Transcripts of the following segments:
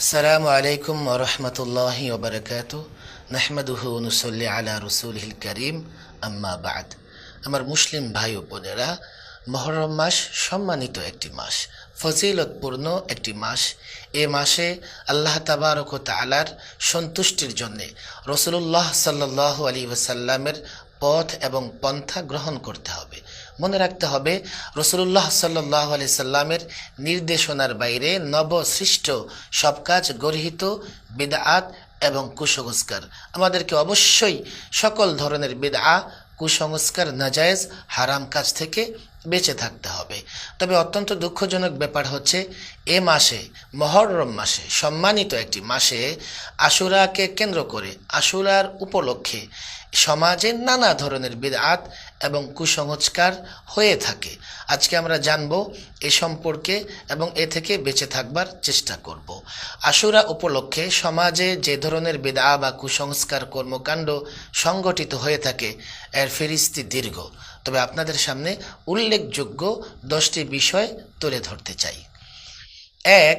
আসসালামু আলাইকুম ওরহমতুল্লাহি ওবরকাত নাহমাদুহু নুসল্লি আলা রসুলহিল করিম। আম্মা বাদ। আমার মুসলিম ভাই ও বোনেরা, মহরম মাস সম্মানিত একটি মাস, ফজিলতপূর্ণ একটি মাস। এ মাসে আল্লাহ তাবারক তালার সন্তুষ্টির জন্যে রসুল্লাহ সাল্লাহ আলী ওসাল্লামের পথ এবং পন্থা গ্রহণ করতে হবে। মনে রাখতে হবে রসুল্লাহ সাল্লাহ আলি সাল্লামের নির্দেশনার বাইরে নবসৃষ্ট সব কাজ গরহিত বেদাত এবং কুসংস্কার। আমাদেরকে অবশ্যই সকল ধরনের বেদা কুসংস্কার, নাজায়েজ, হারাম কাজ থেকে বেঁচে থাকতে হবে। তবে অত্যন্ত দুঃখজনক ব্যাপার হচ্ছে, এ মাসে, মহরম মাসে, সম্মানিত একটি মাসে আশুরাকে কেন্দ্র করে, আশুরার উপলক্ষে সমাজে নানা ধরনের বিদআত এবং কুসংস্কার হয়ে থাকে। আজকে আমরা জানব এ সম্পর্কে এবং এ থেকে বেঁচে থাকবার চেষ্টা করব। আশুরা উপলক্ষে সমাজে যে ধরনের বিদআ বা কুসংস্কার কর্মকাণ্ড সংগঠিত হয়ে থাকে, এর ফিরিস্তি দীর্ঘ। তবে আপনাদের সামনে উল্লেখযোগ্য দশটি বিষয় তুলে ধরতে চাই। এক,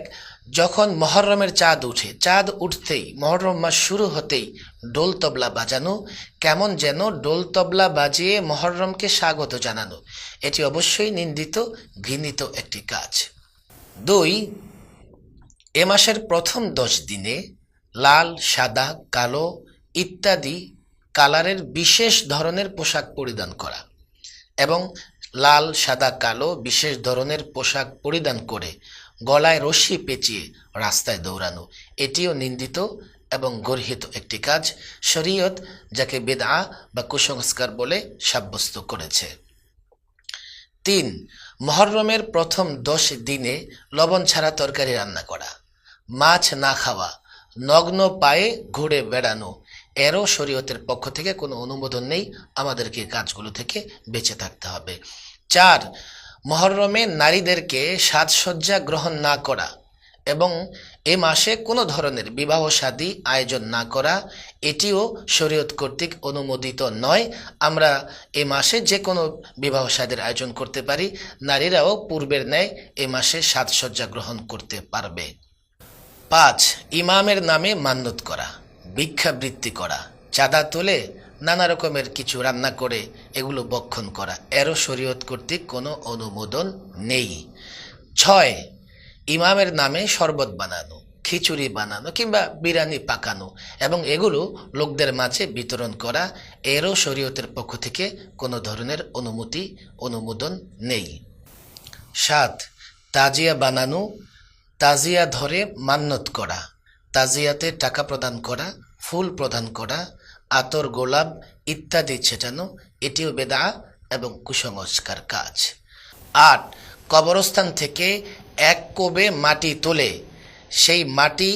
যখন মহরমের চাঁদ উঠে, চাঁদ উঠতেই, মহরম মাস শুরু হতেই ডোল তবলা বাজানো, কেমন যেন ডোল তবলা বাজিয়ে মহরমকে স্বাগত জানানো, এটি অবশ্যই নিন্দিত, ঘৃণিত একটি কাজ। দুই, এ মাসের প্রথম দশ দিনে লাল, সাদা, কালো ইত্যাদি কালারের বিশেষ ধরনের পোশাক পরিধান করা। এবং লাল, সাদা, কালো বিশেষ ধরনের পোশাক পরিধান করে গলায় রশি পেঁচিয়ে রাস্তায় দৌড়ানো। এটিও নিন্দিত এবং গর্হিত একটি কাজ, শরীয়ত যাকে বেদা বা কুসংস্কার বলে সাব্যস্ত করেছে। তিন, মহরমের প্রথম দশ দিনে লবণ ছাড়া তরকারি রান্না করা। মাছ না খাওয়া, নগ্ন পায়ে ঘুরে বেড়ানো এরও শরীয়তের পক্ষ থেকে কোনো অনুমোদন নেই। আমাদেরকে কাজগুলো থেকে বেঁচে থাকতে হবে। চার, মহরমে নারীদেরকে সাজসজ্জা গ্রহণ না করা এবং এ মাসে কোনো ধরনের বিবাহ শাদী আয়োজন না করা, এটিও শরীয়ত কর্তৃক অনুমোদিত নয়। আমরা এ মাসে যে কোনো বিবাহ শাদীর আয়োজন করতে পারি। নারীরাও পূর্বের ন্যায় এ মাসে সাজসজ্জা গ্রহণ করতে পারবে। পাঁচ, ইমামের নামে মান্যত করা। ভিক্ষাবৃত্তি করা, চাঁদা তোলে নানা রকমের কিছু রান্না করে এগুলো বক্ষণ করা। এরও শরীয়ত কর্তৃক কোনো অনুমোদন নেই। ছয়, ইমামের নামে শরবত বানানো, খিচুড়ি বানানো কিংবা বিরিয়ানি পাকানো এবং এগুলো লোকদের মাঝে বিতরণ করা, এরও শরীয়তের পক্ষ থেকে কোনো ধরনের অনুমতি, অনুমোদন নেই। সাত, তাজিয়া বানানো, তাজিয়া ধরে মান্যত করা। তাজিয়াতে টাকা প্রদান করা, ফুল প্রদান করা, আতর, গোলাপ ইত্যাদি ছেটানো, এটিও বেদা এবং কুসংস্কার কাজ। আট, কবরস্থান থেকে এক কোবে মাটি তোলে, সেই মাটি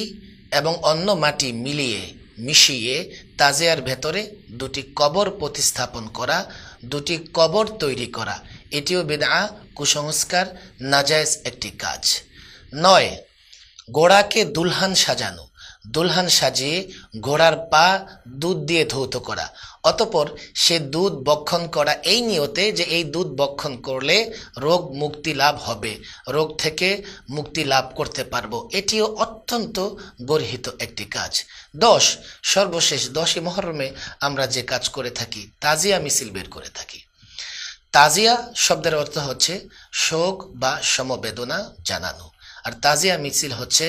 এবং অন্য মাটি মিলিয়ে, মিশিয়ে তাজিয়ার ভেতরে দুটি কবর প্রতিস্থাপন করা, দুটি কবর তৈরি করা, এটিও বেদা কুসংস্কার, নাজায়জ একটি কাজ। নয়, গোড়াকে দুলহান সাজানো দুলহান সাজিয়ে ঘোড়ার পা দুধ দিয়ে ধৌত করা। অতপর সে দুধ বক্ষণ করা এই নিয়তে যে এই দুধ বক্ষণ করলে রোগ মুক্তি লাভ হবে, রোগ থেকে মুক্তি লাভ করতে পারব। এটিও অত্যন্ত গর্হিত একটি কাজ। দশ, সর্বশেষ দশই মহরমে আমরা যে কাজ করে থাকি, তাজিয়া মিছিল বের করে থাকি। তাজিয়া শব্দের অর্থ হচ্ছে শোক বা সমবেদনা জানানো। আর তাজিয়া মিছিল হচ্ছে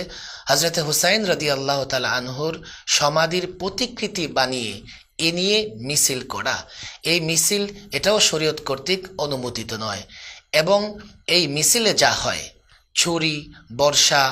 হজরত হুসাইন রদি আল্লাহ তাল আনহুর সমাধির প্রতিকৃতি বানিয়ে এ নিয়ে মিছিল করা। এই মিছিল এটাও শরীয়ত কর্তৃক অনুমোদিত নয় এবং এই মিছিলে যা হয়, ছুরি, বর্ষা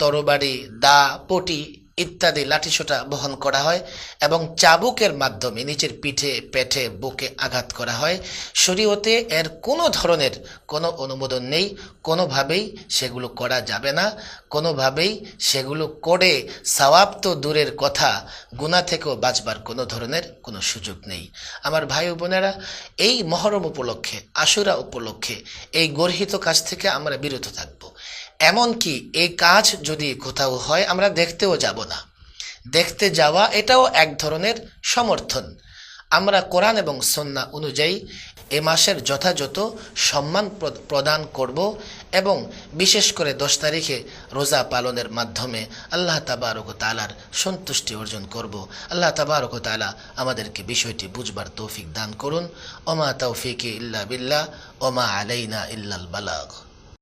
তরবারি, দা, পটি ইত্যাদি লাঠিসোঁটা বহন করা হয় এবং চাবুকের মাধ্যমে নিচের পিঠে, পেটে, বুকে আঘাত করা হয়। শরীয়তে এর কোনো ধরনের কোনো অনুমোদন নেই। কোনোভাবেই সেগুলো করা যাবে না। কোনোভাবেই সেগুলো করে সওয়াব তো দূরের কথা গুণা থেকেও বাঁচবার কোনো ধরনের কোনো সুযোগ নেই। আমার ভাই বোনেরা, এই মহরম উপলক্ষে, আশুরা উপলক্ষে, এই গর্হিত কাজ থেকে আমরা বিরত থাকব। এমনকি এই কাজ যদি কোথাও হয়, আমরা দেখতেও যাব না। দেখতে যাওয়া এটাও এক ধরনের সমর্থন। আমরা কোরআন এবং সন্না অনুযায়ী এ মাসের যথাযথ সম্মান প্র- প্রদান করব এবং বিশেষ করে দশ তারিখে রোজা পালনের মাধ্যমে আল্লাহ তাবারক তালার সন্তুষ্টি অর্জন করব। আল্লাহ তাবারক তালা আমাদেরকে বিষয়টি বুঝবার তৌফিক দান করুন। ওমা তৌফিকে ইল্লা বিল্লাহ, ওমা আলাইনা ইল্লাল বালাগ।